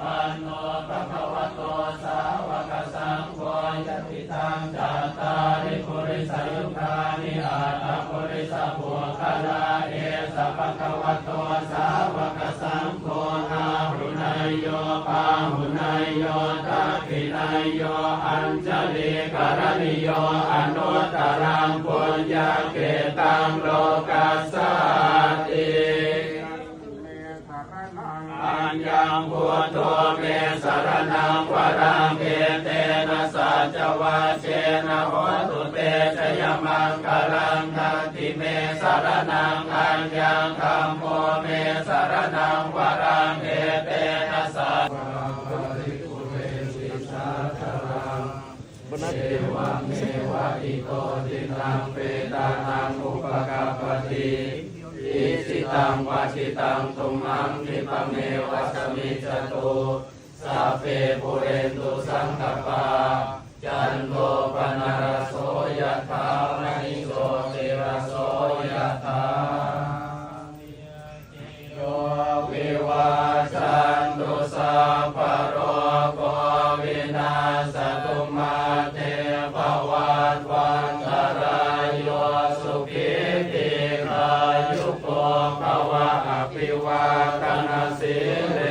ปันโนภะคะวะโตสาวกสังโฆยะติตังจัตตาริปุริสยุคานิอาตาปุริสปุคลาเอสะภะคะวะโตสาวกสังโฆอาหุนายโยปาหุนายโยตักขินายโยอัญจลิกรณิโยอนุตตรังปุญญาเกตังโลกัสสา เกเตนะสัจวะเชนะโหตุเตชยมังคลังทันติเมสารณังอัญญังคัมโมเมสารณังวรังเกเตนะสัจเทวะเมวะอิโตตินังเปตานังอุปกัปปติอิสิตังวาชิตังตุมังคิปเมวัสมิจตุ สัพเพปุเรนตุสังกปา จันโทปนารโสยถามณิโสติระโสยถาโยวิวาจันตุสัพพโรโควินาสตุมาเตภวัตวันตรายโยสุขิติขายุโกภวะอภิวาทนาสิเล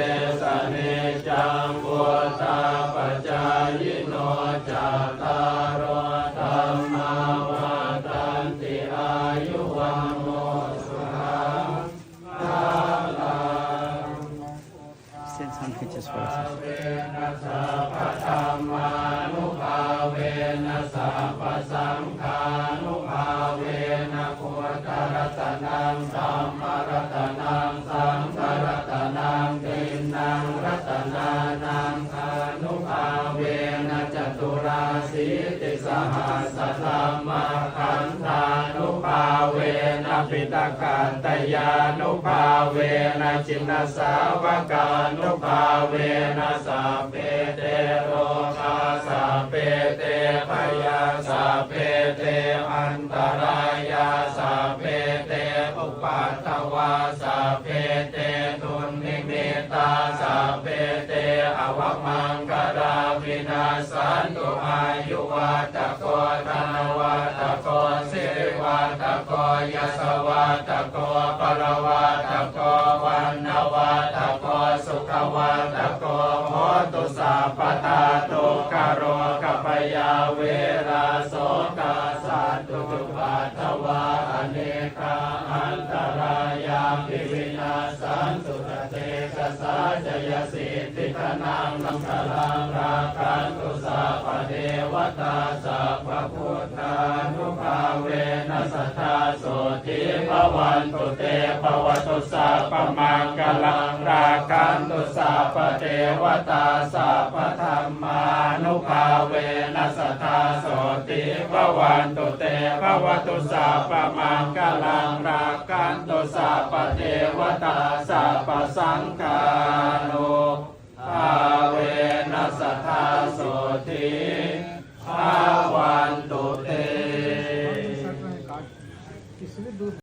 and some pictures for us. เวนัสสะปะธรรมานุภาเวนัสสะปะสังฆานุภาเวนะพุทธรัตนังสัมมารัตนังสังฆรัตนังตินังรัตนานังอนุภาเวนะจตุราสีติสหัสสะธัมมา ปิตกันตยานุภาเวนะจินนสาวกานุภาเวนะสัพเพเตโรคาสัพเพเตพยาสัพเพเตอันตรายาสัพเพเตอุปัตตวาสัพเพเตตุนิมิตาสัพเพเตอวมังกราวินาสันตุอา ยสวัตโกปรวัตโกวันนวัตโกสุขวัตโกโหตุสัพพตาตุกโรกัปยาเวราโสกาสัตตุจุปัตถวาอเนกาอันตรายาภิวินาสันตุตเตกสาจยสิทธิธนังลังคลังราคันตุสัพเทวตาสัพพุทธา เวนัสตาโสติภวันตุเตภวตุสาปมังกลังราคันตุสาปเทวตาสาปธรรมานุภาเวนัสตาโสติภวันตุเตภวตุสาปมังกลังราคันตุสาปเทวตาสาปสังกานุภาเวนัสตาโสติ